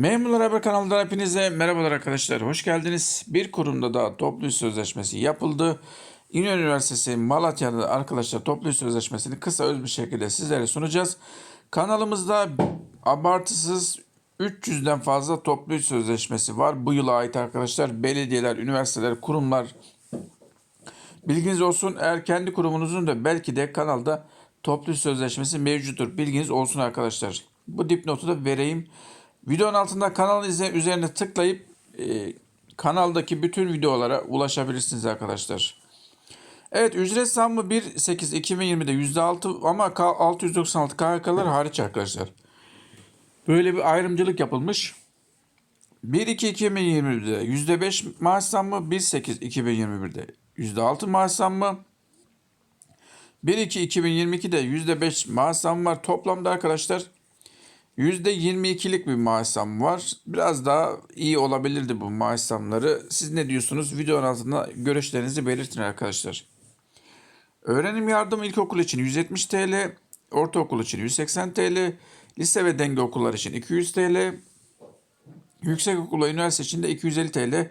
Memurlar Haber kanalından hepinize merhabalar arkadaşlar. Hoş geldiniz. Bir kurumda da toplu iş sözleşmesi yapıldı. İnönü Üniversitesi Malatya'da arkadaşlar toplu iş sözleşmesini kısa öz bir şekilde sizlere sunacağız. Kanalımızda abartısız 300'den fazla toplu iş sözleşmesi var. Bu yıla ait arkadaşlar belediyeler, üniversiteler, kurumlar Bilginiz olsun eğer kendi kurumunuzun da belki de kanalda toplu iş sözleşmesi mevcuttur. Bilginiz olsun arkadaşlar. Bu dipnotu da vereyim. Videonun altında kanal izle üzerine tıklayıp e, kanaldaki bütün videolara ulaşabilirsiniz arkadaşlar. Evet ücret zammı 1.8.2020'de %6 ama K- 696 KHK'lar hariç arkadaşlar. Böyle bir ayrımcılık yapılmış. 1.2.2020'de %5 maaş zammı, 1.8.2021'de %6 maaş zammı, 1.2.2022'de %5 maaş zammı var. Toplamda arkadaşlar %22'lik bir maaş zammı var. Biraz daha iyi olabilirdi bu maaş zamları. Siz ne diyorsunuz? Videonun altında görüşlerinizi belirtin arkadaşlar. Öğrenim yardımı ilkokul için 170 TL, ortaokul için 180 TL, lise ve denge okullar için 200 TL, yüksekokul ve üniversite için de 250 TL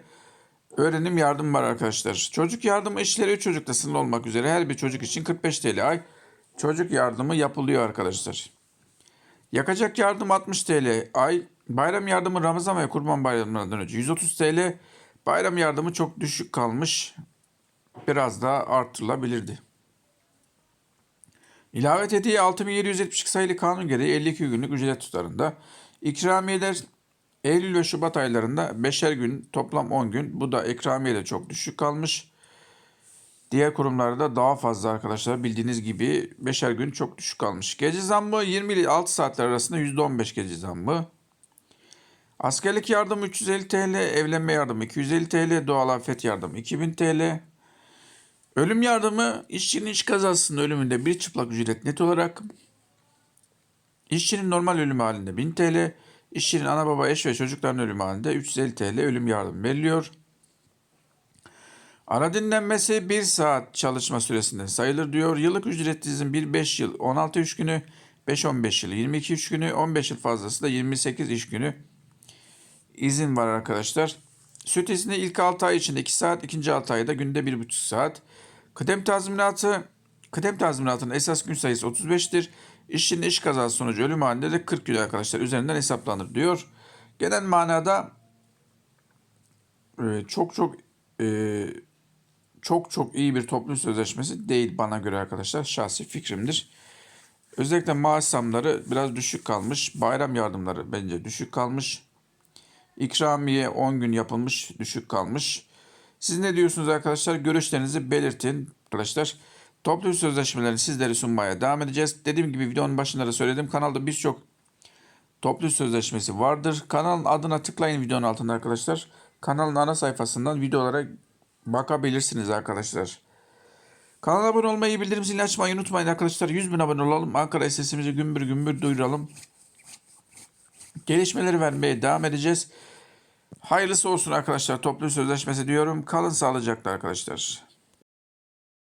öğrenim yardım var arkadaşlar. Çocuk yardımı işleri 3 çocukla sınırlı olmak üzere her bir çocuk için 45 TL ay çocuk yardımı yapılıyor arkadaşlar. Yakacak yardım 60 TL ay. Bayram yardımı Ramazan ve Kurban Bayramlarından önce 130 TL. Bayram yardımı çok düşük kalmış. Biraz daha artırılabilirdi. İlave hediye 6772 sayılı kanun gereği 52 günlük ücret tutarında. İkramiyeler Eylül ve Şubat aylarında 5'er gün toplam 10 gün. Bu da ikramiye de çok düşük kalmış. Diğer kurumlarda daha fazla arkadaşlar bildiğiniz gibi 5'er gün çok düşük kalmış. Gece zammı 20 ile 6 saatler arasında %15 gece zammı. Askerlik yardım 350 TL, evlenme yardımı 250 TL, doğal afet yardımı 2000 TL. Ölüm yardımı işçinin iş kazasında ölümünde bir çıplak ücret net olarak. İşçinin normal ölümü halinde 1000 TL. İşçinin ana baba eş ve çocukların ölümü halinde 350 TL ölüm yardımı veriliyor. Ara dinlenmesi 1 saat çalışma süresinden sayılır diyor. Yıllık ücret dizim 1-5 yıl 16 iş günü, 5-15 yıl 22 iş günü, 15 yıl fazlası da 28 iş günü izin var arkadaşlar. Süt izni ilk 6 ay içinde 2 saat, ikinci 6 ayda günde 1,5 saat. Kıdem tazminatı, kıdem tazminatının esas gün sayısı 35'tir. İşçinin iş kazası sonucu ölüm halinde de 40 gün arkadaşlar üzerinden hesaplanır diyor. Genel manada e, çok çok e, çok çok iyi bir toplu sözleşmesi değil bana göre arkadaşlar. Şahsi fikrimdir. Özellikle maaş zamları biraz düşük kalmış. Bayram yardımları bence düşük kalmış. İkramiye 10 gün yapılmış, düşük kalmış. Siz ne diyorsunuz arkadaşlar? Görüşlerinizi belirtin arkadaşlar. Toplu sözleşmelerini sizlere sunmaya devam edeceğiz. Dediğim gibi videonun başında da söyledim. Kanalda birçok toplu sözleşmesi vardır. Kanalın adına tıklayın videonun altında arkadaşlar. Kanalın ana sayfasından videolara bakabilirsiniz arkadaşlar. Kanala abone olmayı, bildirim zilini açmayı unutmayın arkadaşlar. 100 bin abone olalım. Ankara sesimizi gümbür gümbür duyuralım. Gelişmeleri vermeye devam edeceğiz. Hayırlısı olsun arkadaşlar. Toplu sözleşmesi diyorum. Kalın sağlıcakla arkadaşlar.